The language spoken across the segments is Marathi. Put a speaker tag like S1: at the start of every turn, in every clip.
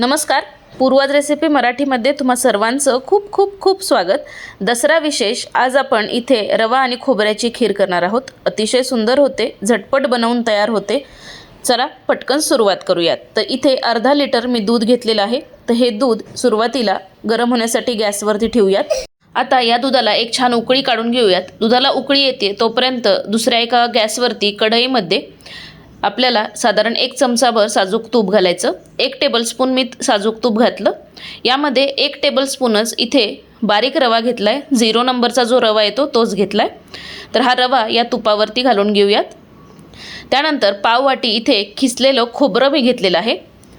S1: नमस्कार. पूर्वज रेसिपी मराठीमध्ये तुम्हा सर्वांचं खूप खूप खूप स्वागत. दसरा विशेष आज आपण इथे रवा आणि खोबऱ्याची खीर करणार आहोत. अतिशय सुंदर होते झटपट बनवून तयार होते. चला पटकन सुरुवात करूयात. तर इथे अर्धा लिटर मी दूध घेतलेलं आहे. तर हे दूध सुरुवातीला गरम होण्यासाठी गॅसवरती ठेवूयात. आता या दुधाला एक छान उकळी काढून घेऊयात. दुधाला उकळी येते तोपर्यंत दुसऱ्या एका गॅसवरती कढईमध्ये आपल्याला साधारण एक चमचाभर साजूक तूप घालायचं एक टेबलस्पून मी साजूक तूप घातलं. यामध्ये एक टेबलस्पूनच इथे बारीक रवा घेतला आहे झिरो नंबरचा जो रवा येतो तोच घेतला आहे तर हा रवा या तुपावरती घालून घेऊयात. त्यानंतर पाववाटी इथे खिसलेलं खोबरं मी घेतलेलं आहे.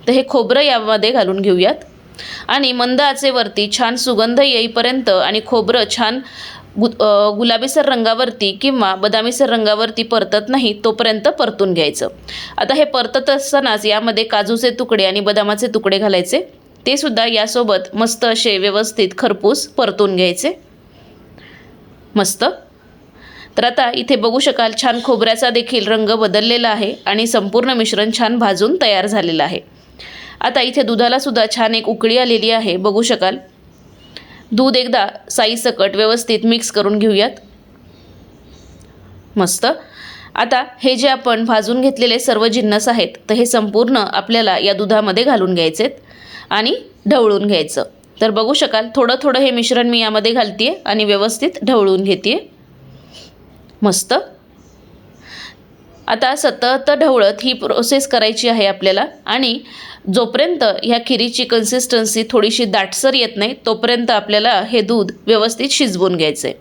S1: तर हे खोबरं यामध्ये घालून घेऊयात. आणि मंद आचेवरती छान सुगंध येईपर्यंत आणि खोबरं छान गु गुलाबीसर रंगावरती किंवा बदामीसर रंगावरती परतत नाही तोपर्यंत परतून घ्यायचं. आता हे परतत असतानाच यामध्ये काजूचे तुकडे आणि बदामाचे तुकडे घालायचे. ते सुद्धा यासोबत मस्त असे व्यवस्थित खरपूस परतून घ्यायचे. मस्त. तर आता इथे बघू शकाल छान खोबऱ्याचा देखील रंग बदललेला आहे आणि संपूर्ण मिश्रण छान भाजून तयार झालेलं आहे. आता इथे दुधाला सुद्धा छान एक उकळी आलेली आहे. बघू शकाल. दूध एकदा साईसकट व्यवस्थित मिक्स करून घेऊयात. मस्त. आता हे जे आपण भाजून घेतलेले सर्व जिन्नस आहेत तर हे संपूर्ण आपल्याला या दुधामध्ये घालून घ्यायचेत आणि ढवळून घ्यायचं. तर बघू शकाल थोडं थोडं हे मिश्रण मी यामध्ये घालते आणि व्यवस्थित ढवळून घेते मस्त. आता सतत ढवळत ही प्रोसेस करायची आहे आपल्याला आणि जोपर्यंत ह्या खिरीची कन्सिस्टन्सी थोडीशी दाटसर येत नाही तोपर्यंत आपल्याला हे दूध व्यवस्थित शिजवून घ्यायचं आहे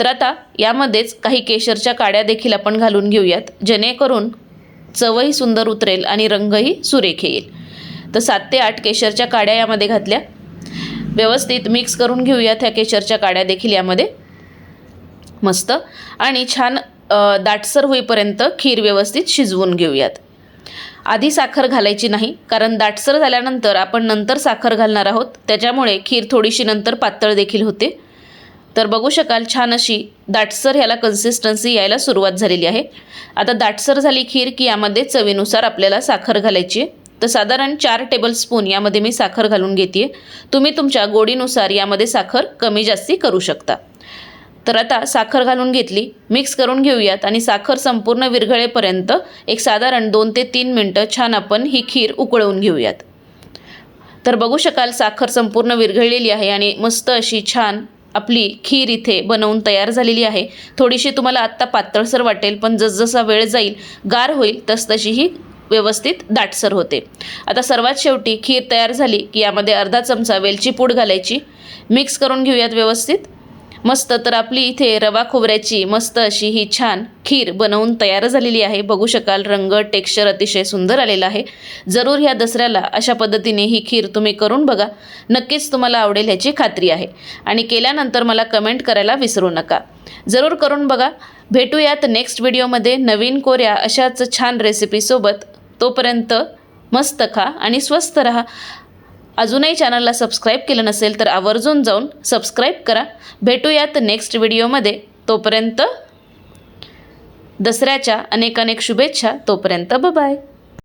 S1: तर आता यामध्येच काही केशरच्या काड्या देखील आपण घालून घेऊयात जेणेकरून चवही सुंदर उतरेल आणि रंगही सुरेख येईल. तर सात ते आठ केशरच्या काड्या यामध्ये घातल्या. व्यवस्थित मिक्स करून घेऊयात ह्या केशरच्या काड्या देखील यामध्ये. मस्त. आणि छान दाटसर होईपर्यंत खीर व्यवस्थित शिजवून घेऊयात. आधी साखर घालायची नाही कारण दाटसर झाल्यानंतर आपण नंतर साखर घालणार आहोत. त्याच्यामुळे खीर थोडीशी नंतर पातळ देखील होते. तर बघू शकाल छान अशी दाटसर ह्याला कन्सिस्टन्सी यायला सुरुवात झालेली आहे. आता दाटसर झाली खीर की यामध्ये चवीनुसार आपल्याला साखर घालायची आहे. तर साधारण चार टेबलस्पून यामध्ये मी साखर घालून घेते तुम्ही तुमच्या गोडीनुसार यामध्ये साखर कमी जास्ती करू शकता. तर आता साखर घालून घेतली मिक्स करून घेऊयात आणि साखर संपूर्ण विरघळेपर्यंत एक साधारण दोन ते तीन मिनटं छान आपण ही खीर उकळवून घेऊयात. तर बघू शकाल साखर संपूर्ण विरघळलेली आहे आणि मस्त अशी छान आपली खीर इथे बनवून तयार झालेली आहे. थोडीशी तुम्हाला आत्ता पातळसर वाटेल पण जसजसा वेळ जाईल गार होईल तसतशी ही व्यवस्थित दाटसर होते. आता सर्वात शेवटी खीर तयार झाली की यामध्ये अर्धा चमचा वेलची पूड घालायची. मिक्स करून घेऊयात व्यवस्थित. मस्त तर आपली इथे रवा खोबऱ्याची मस्त अशी ही छान खीर बनवून तयार झालेली आहे. बघू शकाल रंग टेक्स्चर अतिशय सुंदर आलेला आहे. जरूर ह्या दसऱ्याला अशा पद्धतीने ही खीर तुम्ही करून बघा. नक्कीच तुम्हाला आवडेल ह्याची खात्री आहे. आणि केल्यानंतर मला कमेंट करायला विसरू नका. जरूर करून बघा. भेटूयात नेक्स्ट व्हिडिओमध्ये नवीन कोऱ्या अशाच छान रेसिपीसोबत तोपर्यंत मस्त खा आणि स्वस्त रहा. अजूनही चॅनलला सबस्क्राईब केलं नसेल तर आवर्जून जाऊन सबस्क्राईब करा. भेटूयात नेक्स्ट व्हिडिओमध्ये तोपर्यंत दसऱ्याच्या अनेक अनेक शुभेच्छा. तोपर्यंत बाय